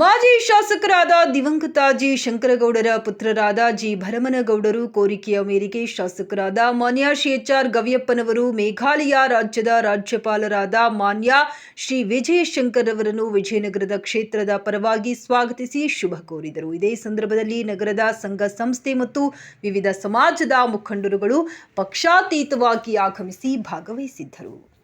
ಮಾಜಿ ಶಾಸಕರಾದ ದಿವಂಗತ ಜಿ ಶಂಕರಗೌಡರ ಪುತ್ರರಾದ ಜಿ ಭರಮನಗೌಡರು ಕೋರಿಕೆಯ ಮೇರೆಗೆ ಶಾಸಕರಾದ ಮಾನ್ಯ ಶ್ರೀ ಎಚ್ ಆರ್ ಗವಿಯಪ್ಪನವರು ಮೇಘಾಲಯ ರಾಜ್ಯದ ರಾಜ್ಯಪಾಲರಾದ ಮಾನ್ಯ ಶ್ರೀ ವಿಜಯ ಶಂಕರ್ ಅವರನ್ನು ವಿಜಯನಗರದ ಕ್ಷೇತ್ರದ ಪರವಾಗಿ ಸ್ವಾಗತಿಸಿ ಶುಭ ಕೋರಿದರು. ಇದೇ ಸಂದರ್ಭದಲ್ಲಿ ನಗರದ ಸಂಘ ಸಂಸ್ಥೆ ಮತ್ತು ವಿವಿಧ ಸಮಾಜದ ಮುಖಂಡರುಗಳು ಪಕ್ಷಾತೀತವಾಗಿ ಆಗಮಿಸಿ ಭಾಗವಹಿಸಿದ್ದರು.